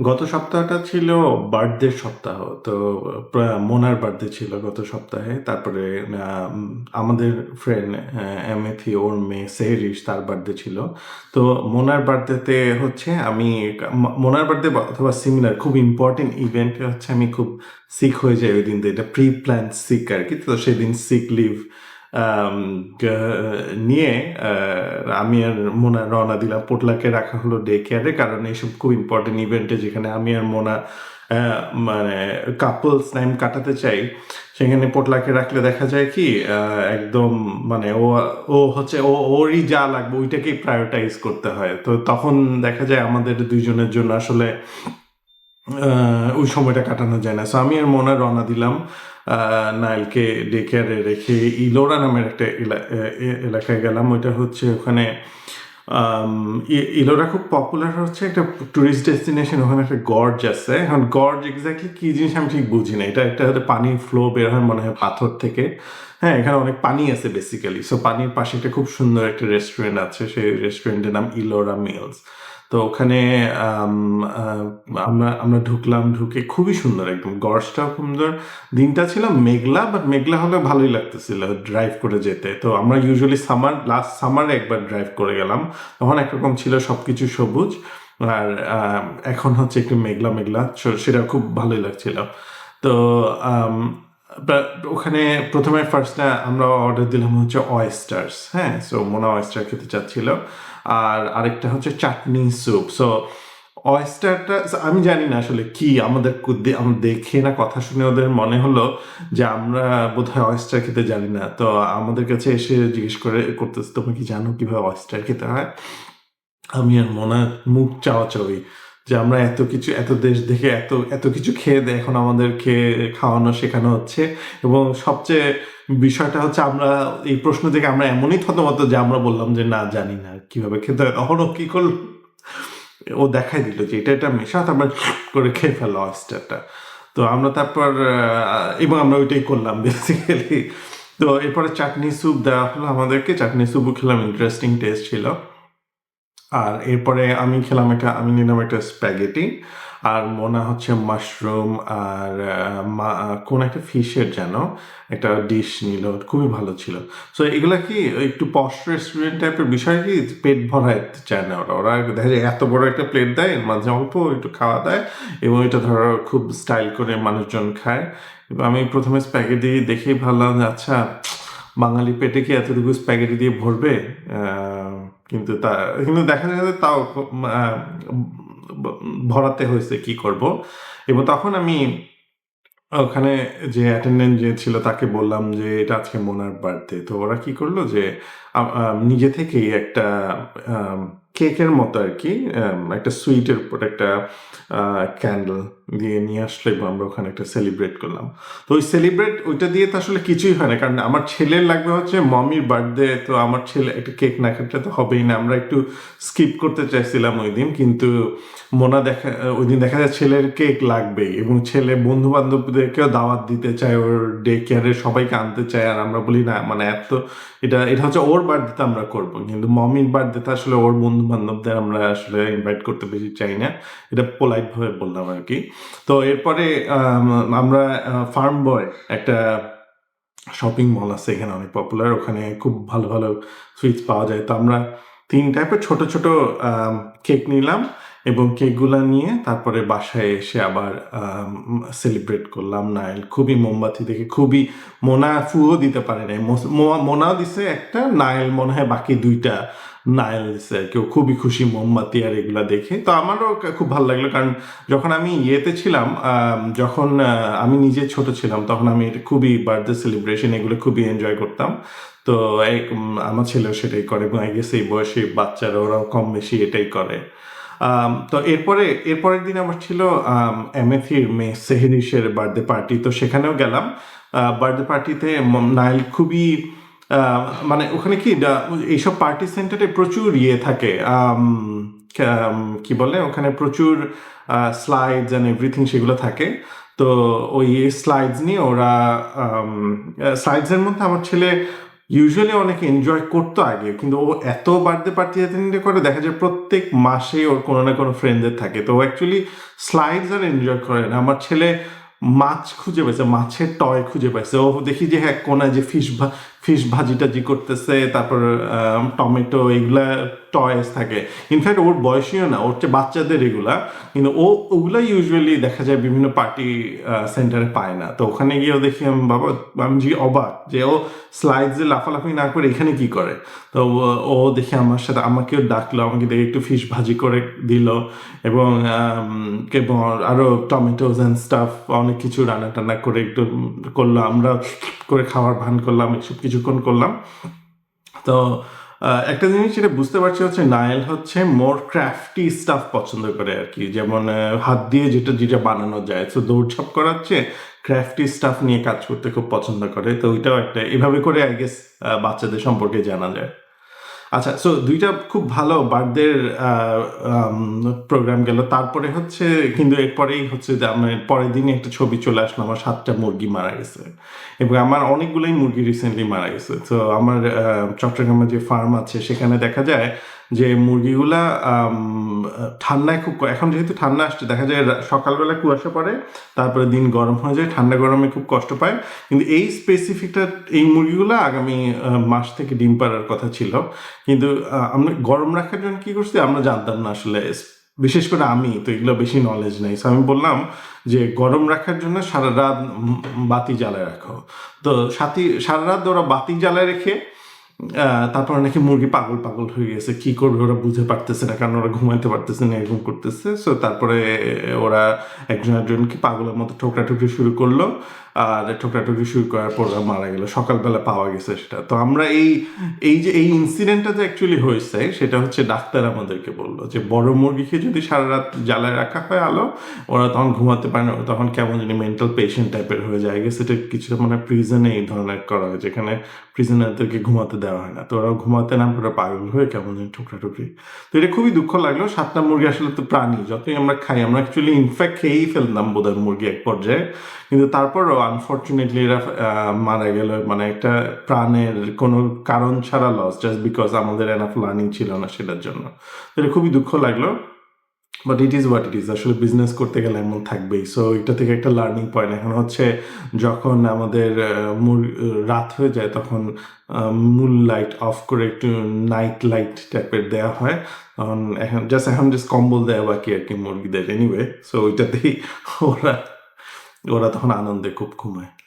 গত সপ্তাহটা ছিল বার্থডে সপ্তাহ। তো মোনার বার্থডে ছিল গত সপ্তাহে। তারপরে আমাদের ফ্রেন্ড এমেথি ওর মেয়ে সেহরিশ, তার বার্থডে ছিল। তো, মোনার বার্থডেতে হচ্ছে আমি মোনার বার্থডে অথবা সিমিলার খুব ইম্পোর্টেন্ট ইভেন্ট হচ্ছে আমি খুব সিক হয়ে যাই ওইদিন। এটা প্রি প্ল্যান্ড সিক আরকি। তো সেদিন সিক লিভ নিয়ে আমি আর মোনা রওনা দিলাম। পোটলাকে রাখা হলো ডে কেয়ারে। কারণ এইসব খুব ইম্পোর্টেন্ট ইভেন্টে যেখানে আমি আর মোনা মানে কাপলস টাইম কাটাতে চাই, সেখানে পোটলাকে রাখলে দেখা যায় কি একদম মানে ও ও হচ্ছে ও ওরই যা লাগবে ওইটাকেই প্রায়োরিটাইজ করতে হয়। তো তখন দেখা যায় আমাদের দুইজনের জন্য আসলে ওই সময়টা কাটানো যায় না। সো আমি আর মোনা রওনা দিলাম। নাইলকে ডে কেয়ারে রেখে ইলোরা নামের একটা এলাকায় গেলাম। ওইটা হচ্ছে ওখানে ইলোরা খুব পপুলার হচ্ছে একটা টুরিস্ট ডেস্টিনেশন ওখানে একটা গর্জ আছে। এখন গর্জ এক্সাক্টলি কি জিনিস আমি ঠিক বুঝি না। এটা একটা পানির ফ্লো বের হয় মনে হয় পাথর থেকে। হ্যাঁ, এখানে অনেক পানি আছে বেসিক্যালি। সো পানির পাশে একটা খুব সুন্দর একটা রেস্টুরেন্ট আছে। সেই রেস্টুরেন্টের নাম ইলোরা মিলস। তো ওখানে আমরা আমরা ঢুকলাম। ঢুকে খুবই সুন্দর একদম। গর্জটাও সুন্দর। দিনটা ছিল মেঘলা বাট মেঘলা হলেও ভালোই লাগতেছিল ড্রাইভ করে যেতে। তো আমরা ইউজুয়ালি সামার লাস্ট সামারে একবার ড্রাইভ করে গেলাম। তখন একরকম ছিল সবকিছু সবুজ। আর এখন হচ্ছে একটু মেঘলা, মেঘলা। সেটা খুব ভালোই লাগছিল। তো ওখানে ১ম এ ফার্স্ট এ আমরা অর্ডার দিলাম হচ্ছে অয়েস্টার্স। হ্যাঁ? সো মোনা অয়েস্টার খেতে চাচ্ছিল। আর আরেকটা হচ্ছে চাটনি স্যুপ। সো অয়েস্টারটা আমি জানি না আসলে কি আমাদের কু দেখে না কথা শুনে ওদের মনে হলো যে আমরা বোধহয় অয়েস্টার খেতে জানি না। তো আমাদের কাছে এসে জিজ্ঞেস করে করতেছে, "তোমরা কি জানো কীভাবে অয়েস্টার খেতে হয়?" আমি আর মোনা মুখ চাওয়াচাওয়ি যে আমরা এত কিছু এত দেশ দেখে এত এত কিছু খেয়ে দেয়ে এখন আমাদেরকে খাওয়ানো শেখানো হচ্ছে এবং সবচেয়ে বিষয়টা হচ্ছে আমরা এই প্রশ্ন থেকে আমরা এমনই থতমত যে আমরা বললাম যে, "না জানি না কীভাবে খেতে হয়।" তখন ও কি করল? ও দেখাই দিল যে এটা, এটা মেশা তারপর করে খেয়ে ফেলো অয়েস্টারটা। তো আমরা তারপর এবং আমরা ওইটাই করলাম বেসিক্যালি। তো এরপরে চাটনি স্যুপ দেওয়া হলো আমাদেরকে। চাটনি স্যুপও খেলাম ইন্টারেস্টিং টেস্ট ছিল। আর এরপরে আমি খেলাম একটা আমি নিলাম একটা স্প্যাগেটি। আর মোনা হচ্ছে মাশরুম আর কোন একটা ফিশের যেন একটা ডিশ নিল। খুবই ভালো ছিল। সো এগুলো কি একটু পশ রেস্টুরেন্ট টাইপের বিষয় কি পেট ভরাইতে চায় না ওরা। ওরা দেখা যায় এত বড় একটা প্লেট দেয়, মাঝে অল্প একটু খাওয়া দেয় এবং এটা ধরো খুব স্টাইল করে মানুষজন খায়। আমি ১ম এ স্প্যাগেটি দেখেই ভাবলাম যে আচ্ছা বাঙালি পেটে কি এতটুকু স্প্যাগেটি দিয়ে ভরবে? কিন্তু তা কিন্তু দেখা যাচ্ছে তাও ভরাতে হয়েছে কি করব? এবং তখন আমি ওখানে যে অ্যাটেন্ডেন্ট যে ছিল তাকে বললাম যে, "এটা আজকে মোনার বার্থডে।" তো ওরা কি করল যে নিজে থেকেই একটা কেকের মতো আর কি একটা সুইটের উপর একটা ক্যান্ডেল দিয়ে নিয়ে আসলো আমরা ওখানে একটা সেলিব্রেট করলাম। তো ওই সেলিব্রেট ওইটা দিয়ে তো আসলে কিছুই হয় না। কারণ আমার ছেলের লাগবে হচ্ছে মমির বার্থডে তো আমার ছেলে একটা কেক না কাটলে তো হবেই না। আমরা একটু স্কিপ করতে চাইছিলাম ঐদিন। কিন্তু মোনা দেখা ঐদিন দেখা যায় ছেলের কেক লাগবেই এবং ছেলে বন্ধু-বান্ধবদেরকেও দাওয়াত দিতে চায়। ওর ডে কেয়ারে সবাইকে আনতে চায়। আর আমরা বলি না মানে এত, এটা এটা হচ্ছে ওর বার্থডেতে আমরা করব। কিন্তু মমির বার্থডে বার্থডেতে আসলে ওর বন্ধু-বান্ধবদের আমরা আসলে ইনভাইট করতে বেশি চাই না। এটা পোলাইট ভাবে বললাম আরকি। তো এরপরে আমরা ফার্ম বয় একটা শপিং মল আছে এখানে অনেক পপুলার। ওখানে খুব ভালো, ভালো সুইটস পাওয়া যায়। তো আমরা তিন টাইপের ছোট, ছোট কেক নিলাম এবং কেকগুলা নিয়ে তারপরে বাসায় এসে আবার সেলিব্রেট করলাম। নাইল খুবই মোমবাতি দেখে খুবই মোনা ফুও দিতে পারে নাই। মোনাও দিছে একটা, নাইল মনে হয় বাকি ২ দিছে ও খুবই খুশি মোমবাতি আর এগুলা দেখে। তো আমারও খুব ভালো লাগল, কারণ যখন আমি ইয়েতে ছিলাম যখন আমি নিজে ছোট ছিলাম, তখন আমি খুবই বার্থডে সেলিব্রেশন এগুলো খুবই এনজয় করতাম। তো এই আমার ছেলেও সেটাই করে এবং আই গেস বয়সী বাচ্চারা ওরাও কম বেশি এটাই করে। তো এরপরে এর পরের দিন আমার ছিল, আম এমেথির মেয়ে সেহরিশের বার্থডে পার্টি। তো সেখানেও গেলাম। বার্থডে পার্টিতে নাইল খুবই মানে ওখানে কি এইসব পার্টি সেন্টারে প্রচুর ইয়ে থাকে। কি বলে? ওখানে প্রচুর স্লাইডস অ্যান্ড এভরিথিং সেগুলো থাকে। তো ওই স্লাইডস নিয়ে ওরা, আম স্লাইডস এর মধ্যে আমার ছেলে ইউজুয়ালি অনেক এনজয় করতো আগে, কিন্তু ও এত বার্থডে পার্টি অ্যাটেন্ড করে, দেখা যায় প্রত্যেক মাসে ওর কোনো না কোনো ফ্রেন্ডদের থাকে তো ও অ্যাকচুয়ালি স্লাইডস আর এনজয় করে না আমার ছেলে মাছ খুঁজে পাইছে, মাছের টয় খুঁজে পাইছে ও দেখি যে হ্যাঁ কোনায় যে ফিশ ফিশ ভাজি টাজি করতেছে তারপর টমেটো এগুলা টয়েস থাকে। ইনফ্যাক্ট ওর বয়সীও না ওর চেয়ে বাচ্চাদের এগুলা। কিন্তু ও ওগুলা ইউজুয়ালি দেখা যায় বিভিন্ন পার্টি সেন্টারে পায় না। তো ওখানে গিয়েও দেখি আমি বাবা আমি যে অবাক যে ও স্লাইডসে লাফালাফি না করে এখানে কি করে? তো ও- দেখি আমার সাথে আমাকেও ডাকলো আমাকে দেখে একটু ফিশ ভাজি করে দিল। এবং আম, এবং আরও টমেটোজ অ্যান্ড স্টাফ অনেক কিছু রান্না টান্না করে একটু করল। আমরা করে খাওয়ার ভান করলাম এসব কিছুক্ষণ করলাম। তো একটা জিনিস যেটা বুঝতে পারছি হচ্ছে নায়েল হচ্ছে মোর ক্রাফটি স্টাফ পছন্দ করে আর কি। যেমন হাত দিয়ে যেটা যেটা বানানো যায়। তো দৌড়ঝাঁপ করাচ্ছে ক্রাফটি স্টাফ নিয়ে কাজ করতে খুব পছন্দ করে। তো, ওইটাও একটা, এভাবে করে আই গেস বাচ্চাদের সম্পর্কে জানা যায়। আচ্ছা সো দুইটা খুব ভালো বার্থডের প্রোগ্রাম গেল। তারপরে হচ্ছে, কিন্তু এরপরেই হচ্ছে যে আমার পরের দিনে একটা ছবি চলে আসলো, আমার সাতটা মুরগি মারা গেছে। এবং আমার অনেকগুলোই মুরগি রিসেন্টলি মারা গেছে। তো আমার চট্টগ্রামে যে ফার্ম আছে, সেখানে দেখা যায় যে মুরগিগুলা ঠান্ডায় খুব এখন যেহেতু ঠান্ডা আসছে, দেখা যায় সকালবেলা কুয়াশা পড়ে, তারপরে দিন গরম হয়ে যায়, ঠান্ডা গরমে খুব কষ্ট পায়। কিন্তু এই স্পেসিফিকটা এই মুরগিগুলো আগামী মাস থেকে ডিম পাড়ার কথা ছিল। কিন্তু আমরা গরম রাখার জন্য কি করছি, আমরা জানতাম না আসলে। বিশেষ করে আমি, তো এগুলো বেশি নলেজ নেই। So, আমি বললাম যে গরম রাখার জন্য সারা রাত বাতি জ্বালায় রাখো। তো সাথী সারা রাত ওরা বাতি জ্বালায় রেখে তারপর নাকি মুরগি পাগল পাগল হয়ে গেছে। কি করবে? ওরা বুঝে পারতেছে না, কারণ ওরা ঘুমাইতে পারতেছে না, এরকম করতেছে। সো তারপরে ওরা একজন একজনকে পাগলের মতো ঠোকরা ঠোকরাঠুকরি শুরু করল। আর ঠোকরাঠুকরি শুরু করার পর মারা গেল, সকালবেলা পাওয়া গেছে সেটা। তো আমরা এই এই যে, এই ইনসিডেন্টটা যে অ্যাকচুয়ালি হয়েছে, সেটা হচ্ছে ডাক্তার আমাদেরকে বলল যে, বড় মুরগিকে যদি সারা রাত জ্বালায় রাখা হয় আলো, ওরা তখন ঘুমাতে পারে না, তখন কেমন জানি মেন্টাল পেশেন্ট টাইপের হয়ে যায়। গেছে এটা কিছুটা মানে প্রিজনে এই ধরনের করা হয়, যেখানে প্রিজনারদেরকে ঘুমাতে দেওয়া হয় না। তো ওরা ঘুমাতে না, ওরা পাগল হয়ে কেমন জানি ঠুকরাঠুকরি তো এটা খুবই দুঃখ লাগল। সাতটা মুরগি আসলে তো প্রাণী, যতই আমরা খাই, আমরা অ্যাকচুয়ালি ইনফ্যাক্ট খেয়েই ফেলতাম বোধহয় মুরগি এক পর্যায়ে। কিন্তু তারপরও আনফর্চুনেটলি এরা মারা গেল। মানে একটা প্রাণের কোনো কারণ ছাড়া লস জাস্ট বিকজ আমাদের এনাফ লার্নিং ছিল না সেটার জন্য। এটা খুবই দুঃখ লাগল but it is what it is আসলে বিজনেস করতে গেলে এমন থাকবেই। সো এটা থেকে একটা লার্নিং পয়েন্ট এখন হচ্ছে যখন আমাদের মূল- রাত হয়ে যায়, তখন মূল লাইট অফ করে একটু নাইট লাইট টাইপের দেওয়া হয়। তখন এখন জাস্ট এখন জাস্ট কম্বল দেওয়া বাকি আর কি মুরগিদের। এনিওয়ে সো ওইটাতেই ওরা ওরা তখন আনন্দে খুব ঘুমায়।